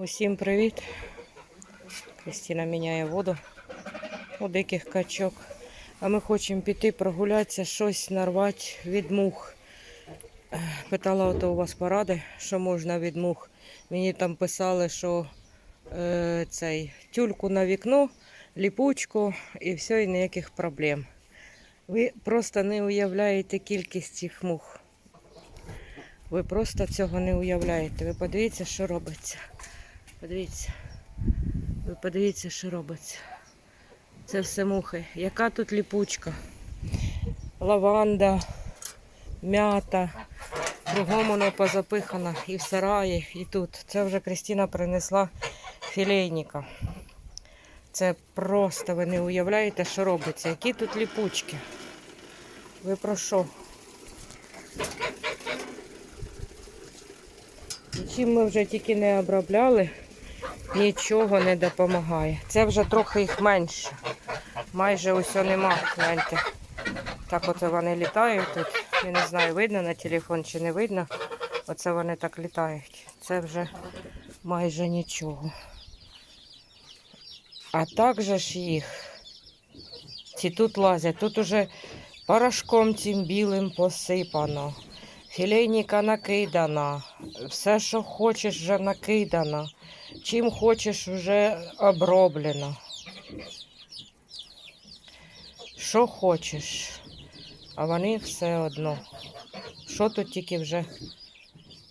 Усім привіт. Кристина міняє воду у диких качок. А ми хочемо піти прогулятися, щось нарвати від мух. Питала, ото у вас поради, що можна від мух. Мені там писали, що е, цей тюльку на вікно, ліпучку і все, і ніяких проблем. Ви просто не уявляєте кількість цих мух. Ви просто цього не уявляєте. Ви подивіться, що робиться. Подивіться. Ви подивіться, що робиться. Це все мухи. Яка тут ліпучка? Лаванда, м'ята. Кругом воно позапихано і в сараї, і тут. Це вже Кристина принесла філейника. Це просто ви не уявляєте, що робиться. Які тут ліпучки? Ви про що? Чим ми вже тільки не обробляли, нічого не допомагає. Це вже трохи їх менше. Майже усе нема. Гляньте. Так оце вони літають тут. Я не знаю, видно на телефон чи не видно. Оце вони так літають. Це вже майже нічого. А так же ж їх. Ці тут лазять. Тут уже порошком цим білим посипано. Філейніка накидана. Все, що хочеш, вже накидано. Чим хочеш, вже оброблено. Що хочеш, а вони все одно. Що тут тільки вже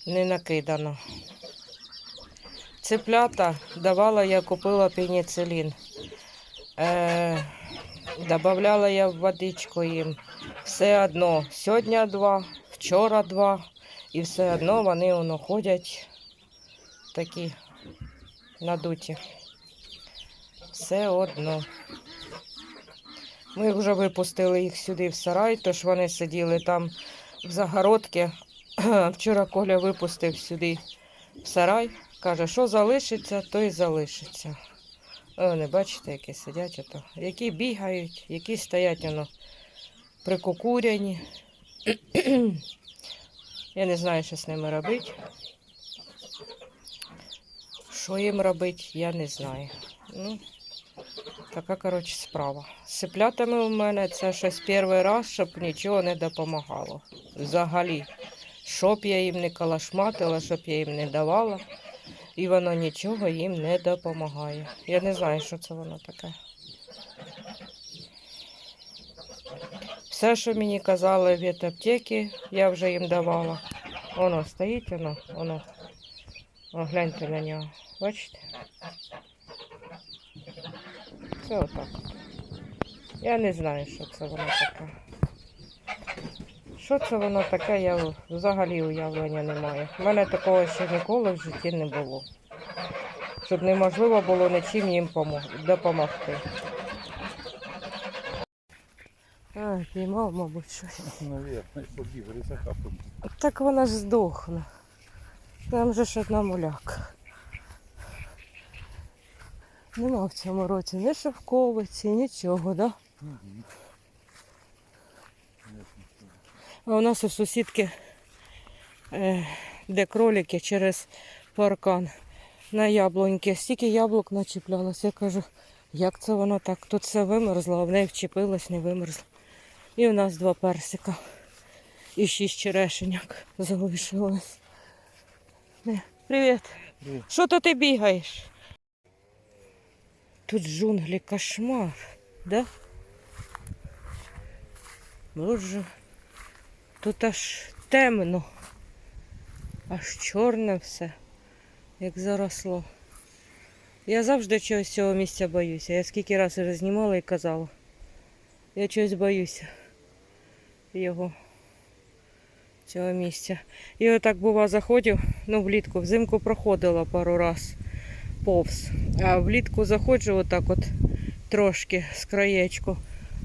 не накидано. Цеплята давала, я купила пеніцилін. Е, добавляла я в водичку їм. Все одно. Сьогодні два, вчора два. І все одно вони воно ходять такі надуті. Все одно. Ми вже випустили їх сюди в сарай, тож вони сиділи там в загородці. Вчора Коля випустив сюди в сарай. Каже, що залишиться, то й залишиться. О, не бачите, які сидять ото. Які бігають, які стоять воно прикукуряні. Я не знаю, що з ними робити. Що їм робити, я не знаю. Ну, така, коротше, справа. З цеплятами у мене це щось перший раз, щоб нічого не допомагало. Взагалі. Щоб я їм не калашматила, щоб я їм не давала. І воно нічого їм не допомагає. Я не знаю, що це воно таке. Все, що мені казали від аптеки, я вже їм давала. Воно стоїть, воно, воно. О, гляньте на нього. Бачите? Це отак. Я не знаю, що це воно таке. Що це воно таке, я взагалі уявлення не маю. У мене такого ще ніколи в житті не було. Щоб неможливо було нічим їм допомогти. А, піймав, мабуть, щось. Наверное, побіг рисакапом. Так вона ж здохне. Там же ж одна муляка. Нема в цьому році ні шовковиці, нічого, да? А у нас у сусідки, е, де кролики через паркан на яблуньки. Стільки яблук начіплялося. Я кажу, як це воно так? Тут все вимерзло, а в неї вчепилось, не вимерзло. І у нас два персика. І шість черешеньок залишилось. Привіт. Привіт. Що то ти бігаєш? Тут джунглі кошмар, да? Боже, тут аж темно, аж чорне все, як заросло. Я завжди чогось цього місця боюся. Я скільки разів вже знімала і казала. Я чогось боюся його цього місця. І отак бува заходив, ну влітку, взимку проходила пару раз повз. А влітку заходжу отак от трошки з краєчку.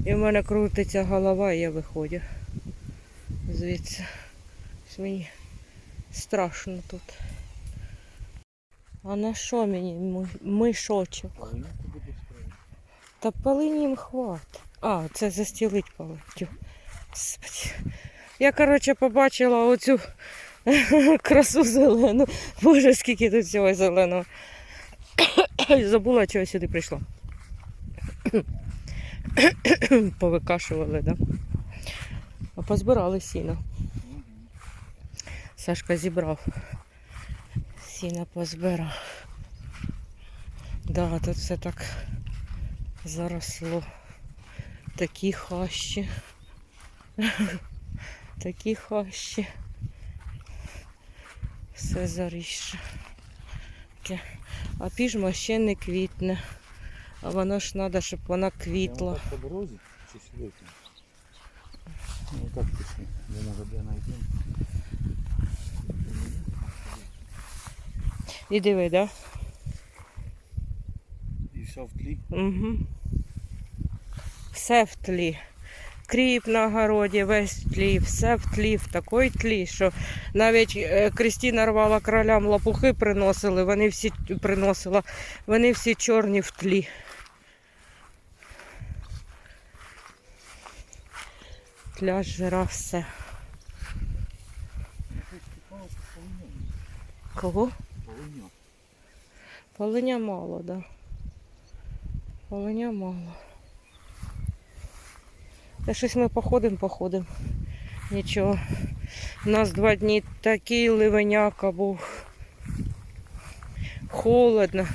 І в мене крутиться голова, і я виходжу звідси. Ось Мені страшно тут. А на що мені мишочок? Та полині їм хват. А, це застілить полетю. Господи. Я, коротше, побачила оцю Красу зелену. Боже, скільки тут всього зеленого. Забула, чого сюди прийшла. Повикашували, да? А позбирали сіно. Сашка зібрав. Сіно позбирав. Да, тут все так заросло. Такі хащі. Такі хащі. Все заріше. Таке. А піжма ще не квітне. А воно ж треба, щоб вона квітла. Так по дорозі чи сюди? Ну так пішли. Я може де знайдемо. І диви, да? І все в тлі. Угу. Все в тлі. Кріп на городі, весь в тлі, все в тлі, в такій тлі, що навіть е, Крістіна рвала кролям лопухи приносили, вони всі приносила, вони всі чорні в тлі. Тля жира все. Кого? Полиня. Полиня мало, да. Полиня мало. Та щось ми походимо, походимо. Нічого. У нас два дні такий ливеняка був. Холодно.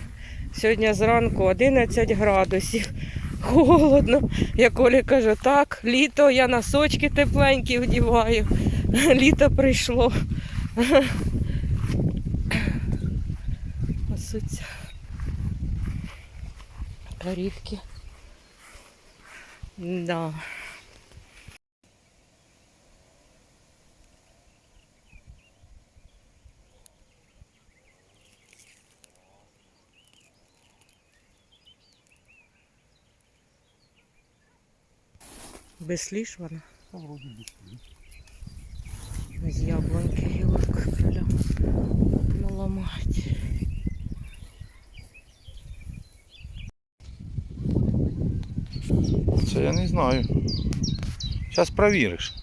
Сьогодні зранку 11 градусів. Холодно. Я Колі кажу, так, літо, я носочки тепленькі вдіваю. Літо прийшло. Пасуться. Корівки. Да. Без сліж вона. Та вроді без тлі. З яблоньки гілок кроля наламать. Це я не знаю. Зараз провіриш.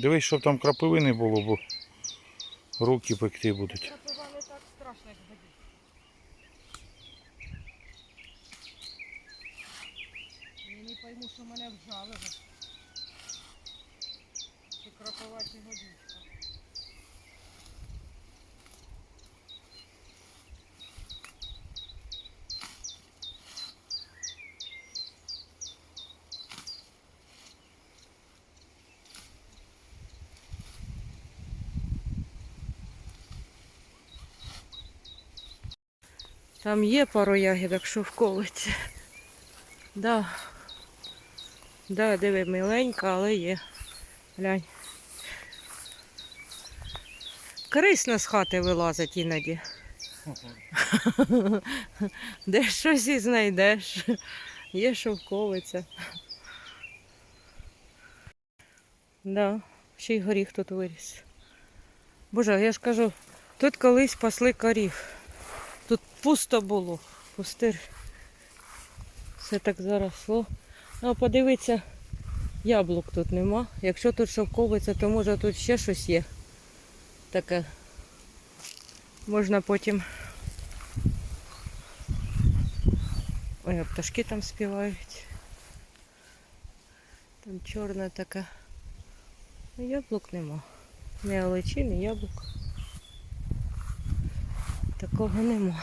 Дивись, щоб там крапиви не було, бо руки пекти будуть. Крапива не так страшно, як воді. Я не пойму, що мене вжалило. Чи крапива, чи годичка. Там є пару ягідок, що вколиться. Да. Да, диви, миленька, але є. Глянь. Корисно з хати вилазить іноді. Де щось і знайдеш. Є шовковиця. Да, ще й горіх тут виріс. Боже, я ж кажу, тут колись пасли корів. Пусто було, пустир. Все так заросло. А подивіться, яблук тут нема. Якщо тут шовковиця, то може тут ще щось є. Таке. Можна потім. Ой, а пташки там співають. Там чорне таке. Ну, Яблук нема. Ні олечі, ні яблук. Такого нема.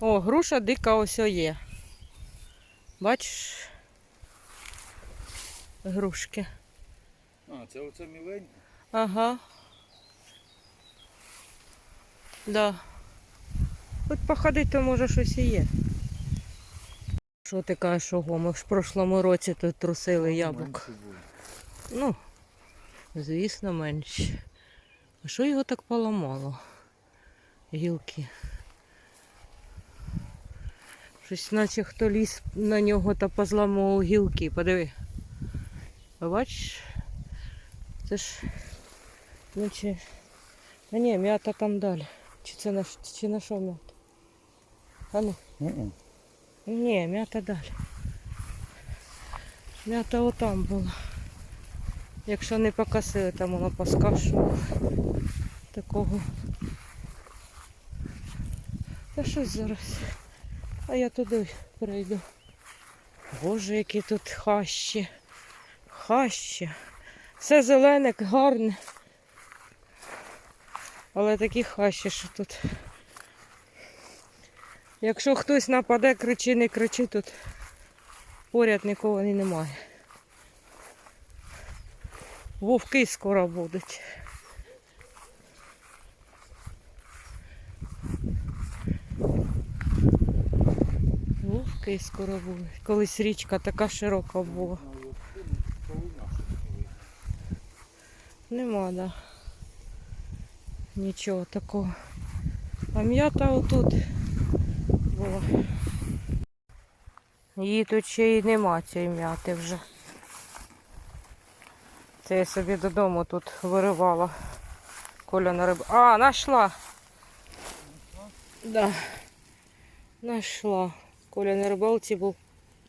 О, груша дика ось є. Бачиш? Грушки. А, це оце міленьке. Ага. Да. От походить, то може щось і є. Що ти кажеш, ого, ми в прошлому році тут трусили яблук. Ну, звісно, менше. А що його так поламало? Гілки. Щось наче хто ліз на нього та позламував гілки. Подиви. Бачиш? Це ж. Чи. А ні, м'ята там далі. Чи це на, чи на що м'ята? А ну. Мгм. Ні, м'ята далі. М'ята отам була. Якщо не покосили, там воно поскашувало. Такого. Та щось зараз. А я туди перейду. Боже, які тут хащі. Хащі. Все зелене, гарне. Але такі хащі, що тут. Якщо хтось нападе, кричи, не кричи, тут поряд нікого і немає. Вовки скоро будуть. Вовки скоро. Колись річка така широка була. Нема, да. Нічого такого. А м'ята отут була. Її тут ще й нема цієї м'яти вже. Це я собі додому тут виривала. Коля на риб. А, знайшла. Да. Знайшла. Коля на рибалці був.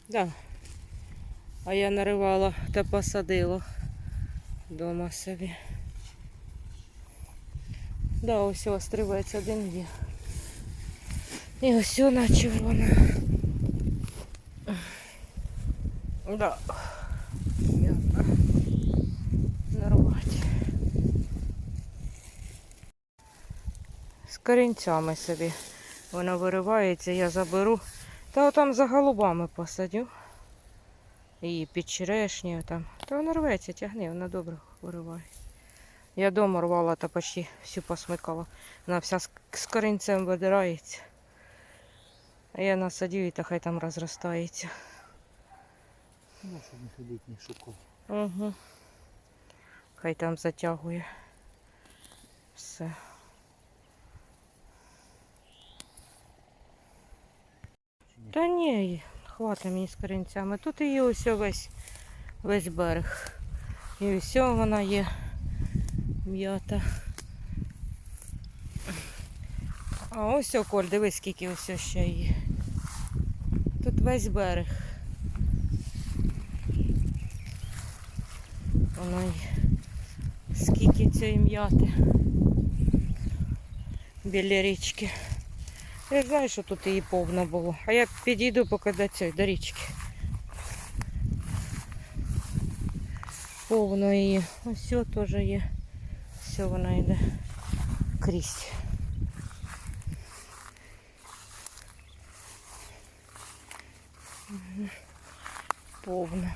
Да. А я наривала та посадила дома собі. Да, ось острівець один є. І ось вона червона. Да. Нарвати. З корінцями собі. Вона виривається, я заберу. Та там за голубами посадю. І під черешнею там. Та вона рветься, тягни, вона добре вириває. Я дома рвала та почти всю посмикала. Вона вся з, з корінцем видирається. А я насадю і та хай там розростається. Ну, щоб не ходити, не шукав. Угу. Хай там затягує. Все. Та ні, хватить мені з корінцями. Тут є ось весь, весь берег. І ось вона є м'ята. А ось о, Коль, дивись, скільки ось ще є. Тут весь берег. Воно й скільки цієї м'яти біля річки. Я знаю, що тут її повно було. А я підійду поки до цієї, до річки. Повно її. Ось теж є. Все вона йде крізь. Повно.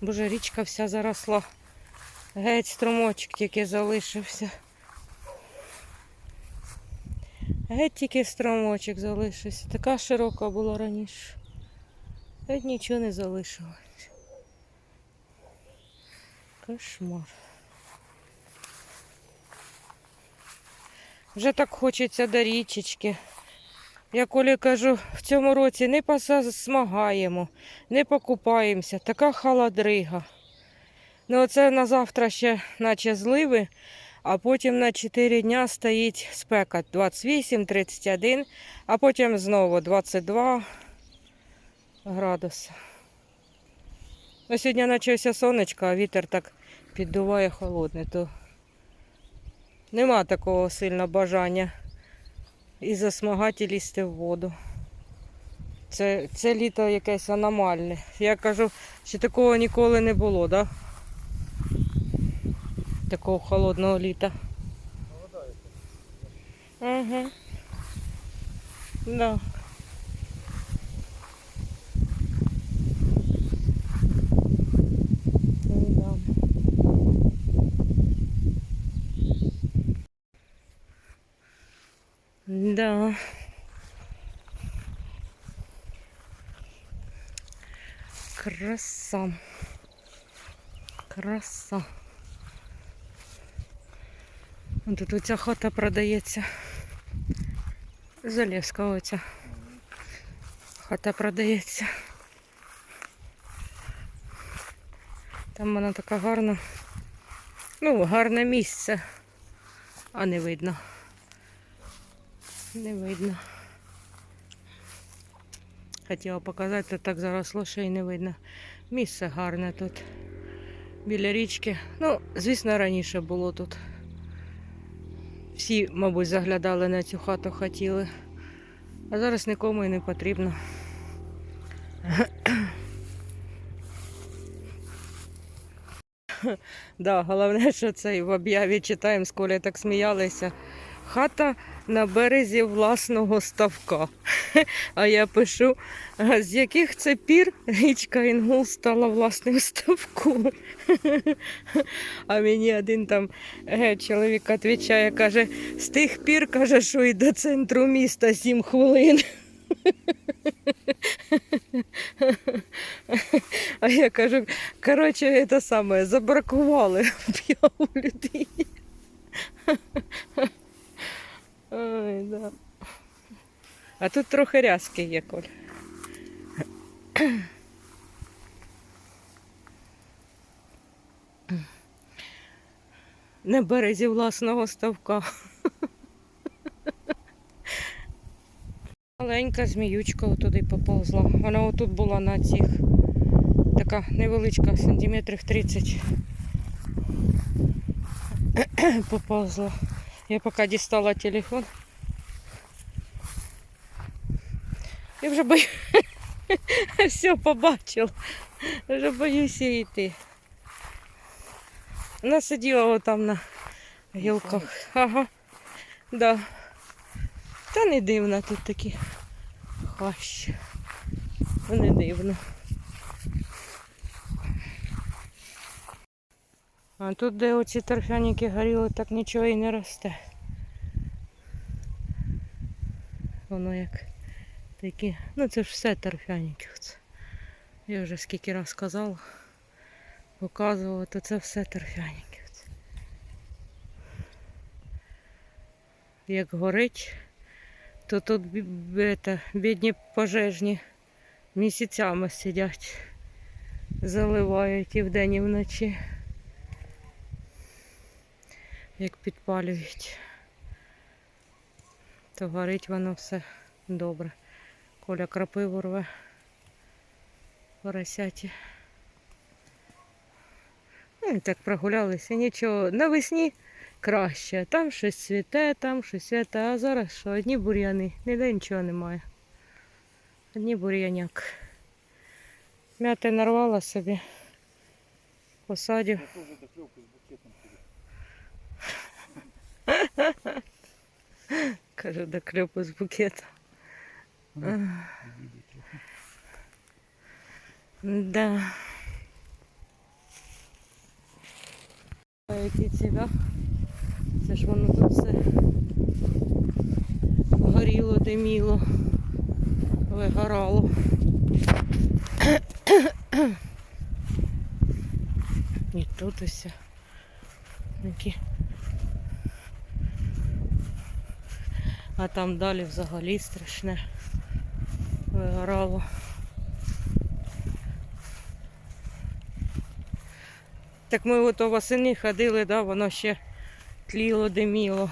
Боже, річка вся заросла. Геть струмочок тільки залишився. Геть тільки струмочок залишився. Така широка була раніше. Геть нічого не залишилось. Кошмар. Вже так хочеться до річечки. Я Колі кажу, в цьому році не посмагаємо, не покупаємося. Така холодрига. Ну оце на завтра ще наче зливи, а потім на 4 дня стоїть спека 28, 31, а потім знову 22 градуси. Ну, сьогодні начався сонечко, а вітер так піддуває холодний, то нема такого сильного бажання і засмагати лізти в воду. Це, це літо якесь аномальне. Я кажу, що такого ніколи не було, так? Да? Такого холодного літа. Угу. Да. Да. Краса. Краса. Тут оця хата продається. Залівська оця. Хата продається. Там вона така гарна. Ну, гарне місце. А не видно. Не видно. Хотіла показати, так заросло, що й не видно. Місце гарне тут. Біля річки. Ну, звісно, раніше було тут. Всі, мабуть, заглядали на цю хату, хотіли. А зараз нікому і не потрібно. Да, головне, що це в об'яві читаємо, з Колі так сміялися. Хата на березі власного ставка. А я пишу, з яких це пір річка Інгул стала власним ставком. А мені один там е, чоловік відповідає, каже, з тих пір каже, що і до центру міста сім хвилин. А я кажу, коротше, це саме, забракували п'яву людині. Ой, да. А тут трохи рязки є, Коль. На березі власного ставка. Маленька зміючка отуди поповзла. Вона отут була на цих. Така невеличка, сантиметрів 30. Поповзла. Я поки дістала телефон. Я вже боюсь. Все побачила. Вже боюся йти. Вона сиділа отам на гілках. Ага. Да. Та не дивно тут такі хащі. Ну, Не дивно. А тут, де оці торфяники горіли, так нічого і не росте. Воно як такі. Ну це ж все торфяники. Я вже скільки раз казала, показувала, то це все торфяники. Як горить, то тут бі- бідні пожежні місяцями сидять, заливають і вдень, і вночі. Як підпалюють, то горить воно все добре. Коля крапиву рве поросяті. Ну, так прогулялися, нічого. Навесні краще. Там щось цвіте, там щось цвіте, а зараз що, одні бур'яни, ніде нічого немає. Одні бур'яняк. Мяти нарвала собі, посадю. Я доклевку с букетом. Кажу, до кльопу з букета. Да. А Які ці, да? Це ж воно тут все горіло, диміло, вигорало. І тут ось такі. А там далі взагалі страшне вигорало. Так ми ото восени ходили, да, воно ще тліло, диміло.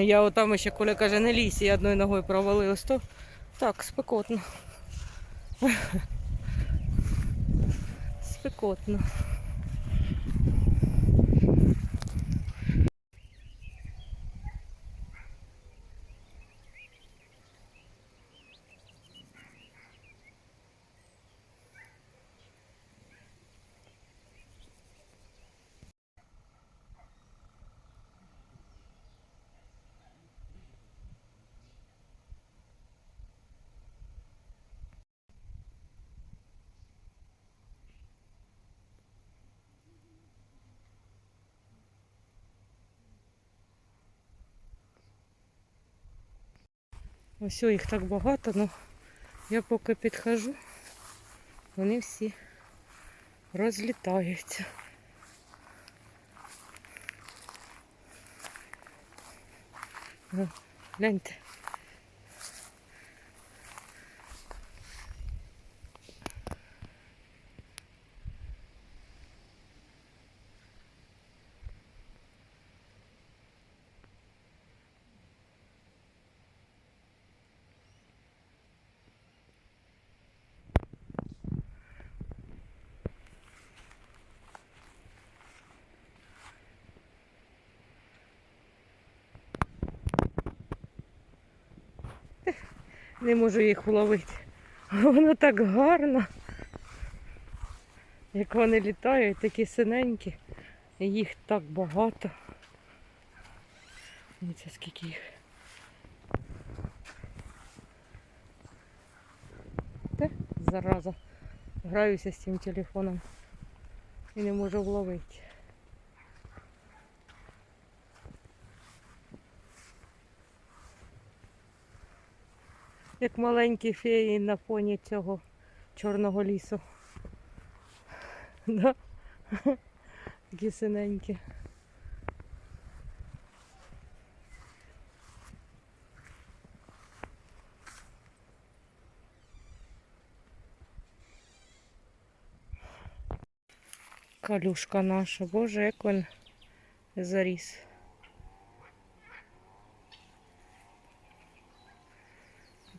Я отам ще Коля каже, не лізь, я одною ногою провалилась, то так, спекотно. Спекотно. Ось їх так багато, але я поки підхожу, вони всі розлітаються. О, Гляньте. Не можу їх вловити. Воно так гарно. Як вони літають, такі синенькі. Їх так багато. Дивіться, скільки їх. Те, зараза. Граюся з цим телефоном і не можу вловити. Як маленькі феї на фоні цього чорного лісу. Да? Такі синенькі. Калюшка наша, боже, як він заріс.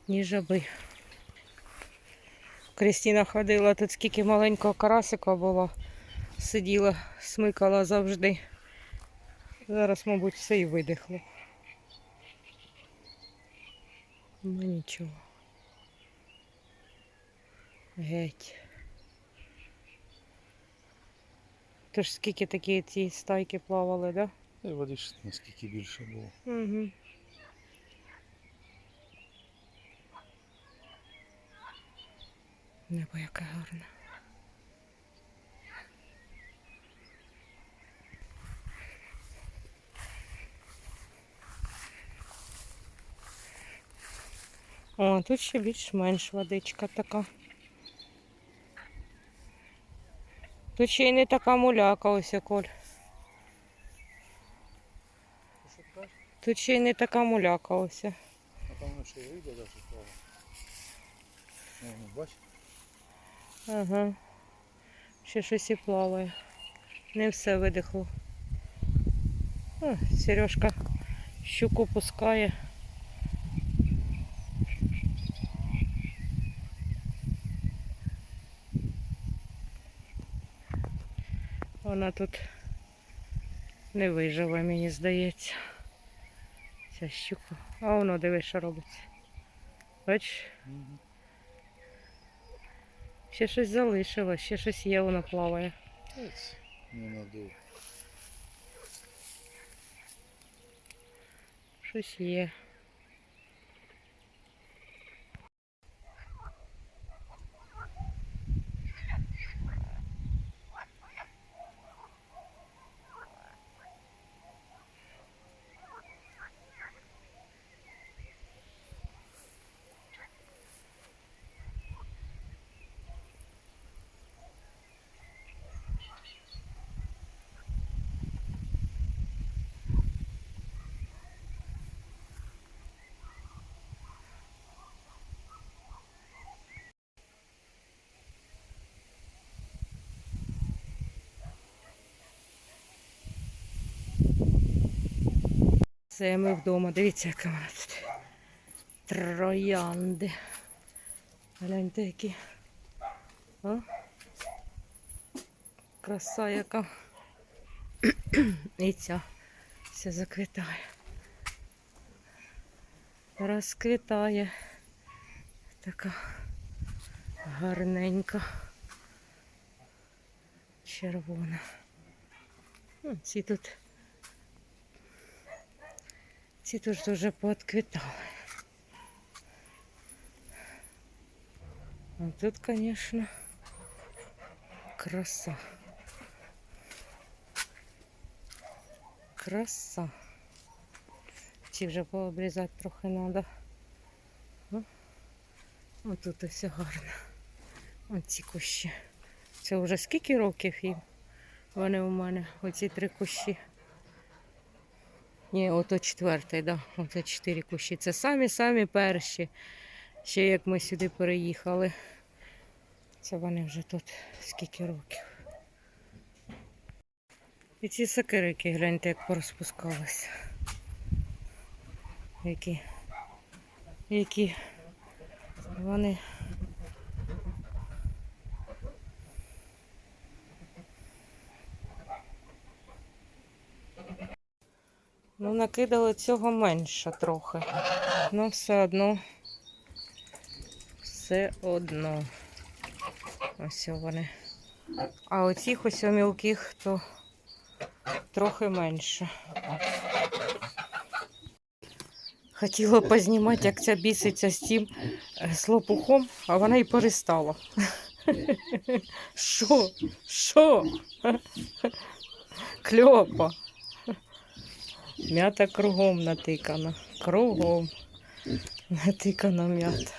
Ні жаби. Крістіна ходила, тут скільки маленького карасика було. Сиділа, смикала завжди. Зараз, мабуть, все і видихло. Ну нічого. Геть. Тож скільки такі ці стайки плавали, да? Та й наскільки більше було. Угу. Небо яке гарне. О, тут ще більш-менш водичка така. Тут ще й не така муляка ось, Коль. Тут ще й не така муляка ось. А там ще вийде даже плаває. Ну, бач, Ага. Ще щось і плаває. Не все видихло. О, Сережка щуку пускає. Вона тут не виживе, мені здається. Ця щука. А воно диви, що робиться. Бачиш? Ще щось залишилось, ще щось є, воно плаває. Не надовго. Щось є. Це ми вдома. Дивіться, яка вона тут. Троянди. Гляньте, які. О? Краса яка. І ця все заквітає. Розквітає. Така гарненька. Червона. Ці тут ці тут дуже поотквітали. А тут, звісно, краса. Краса. Ці вже пообрізати трохи треба. Ось тут все гарно. Ось ці кущі. Це вже скільки років їм? Вони у мене, оці три кущі. Ні, ото четвертий, да. Ото чотири кущі. Це самі-самі перші. Ще як ми сюди переїхали. Це вони вже тут скільки років. І ці сокирики, гляньте, як порозпускалися. Які. Які вони. Ну, накидали цього менше трохи. Ну, все одно все одно. Ось вони. А оцих ось мілких то трохи менше. Хотіла познімати, як ця біситься з тим е, з лопухом, а вона і перестала. Що? Що? Кльопа. М'ята кругом натикана. Кругом натикана м'ята.